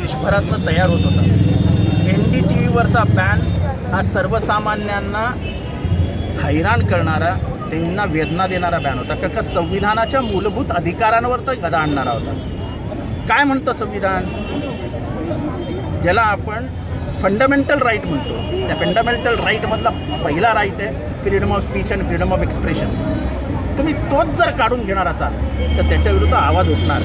देशभरातनं तयार होत होता. एन डी टी व्हीवरचा बॅन हा सर्वसामान्यांना हैराण करणारा त्यांना वेदना देणारा बॅन होता. का का संविधानाच्या मूलभूत अधिकारांवर तर गदा आणणारा होता. काय म्हणतं संविधान? ज्याला आपण फंडामेंटल राईट म्हणतो. त्या फंडामेंटल राईटमधला पहिला राईट आहे freedom of speech and freedom of expression तुम्ही तोच जर काढून घेणार असाल तर त्याच्याविरुद्ध आवाज उठणार.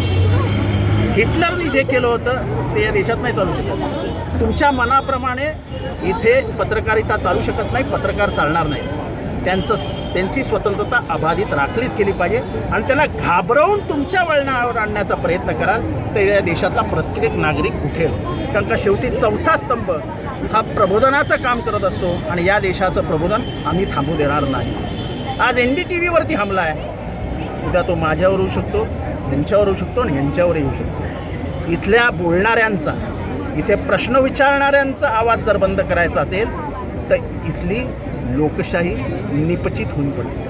हिटलरनी जे केलं होतं ते या देशात नाही चालू शकत. तुमच्या मनाप्रमाणे इथे पत्रकारिता चालू शकत नाही पत्रकार चालणार नाही. त्यांचं त्यांची स्वतंत्रता अबाधित राखलीच केली पाहिजे आणि त्यांना घाबरवून तुमच्या वळणावर आणण्याचा प्रयत्न कराल तर या देशातला प्रत्येक नागरिक उठेल. कारण का शेवटी चौथा स्तंभ हा प्रबोधनाचं काम करत असतो आणि या देशाचं प्रबोधन आम्ही थांबू देणार नाही. आज एन डी टी व्हीवरती हमला आहे. उद्या तो माझ्यावर होऊ शकतो ह्यांच्यावर होऊ शकतो आणि ह्यांच्यावर येऊ शकतो. इथल्या बोलणाऱ्यांचा इथे प्रश्न विचारणाऱ्यांचा आवाज जर बंद करायचा असेल तर इथली लोकशाही निपचित होऊन पडेल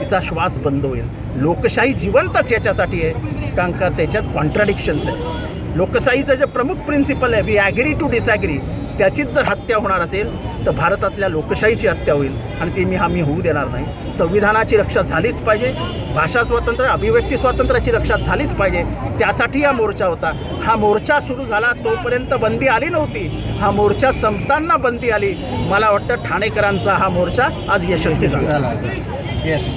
तिचा श्वास बंद होईल. लोकशाही जिवंतच याच्यासाठी आहे कारण का त्याच्यात कॉन्ट्राडिक्शन्स आहे लोकशाहीचं जे प्रमुख प्रिन्सिपल आहे वी ॲग्री टू डिसॲग्री त्याचीच जर हत्या होणार असेल तर भारतातल्या लोकशाहीची हत्या होईल आणि ती मी आम्ही होऊ देणार नाही. संविधानाची रक्षा झालीच पाहिजे भाषा स्वातंत्र्य अभिव्यक्ती स्वातंत्र्याची रक्षा झालीच पाहिजे. त्यासाठी हा मोर्चा होता. हा मोर्चा सुरू झाला तोपर्यंत बंदी आली नव्हती. हा मोर्चा संपताना बंदी आली. मला वाटतं ठाणेकरांचा हा मोर्चा आज यशस्वी झाला. येस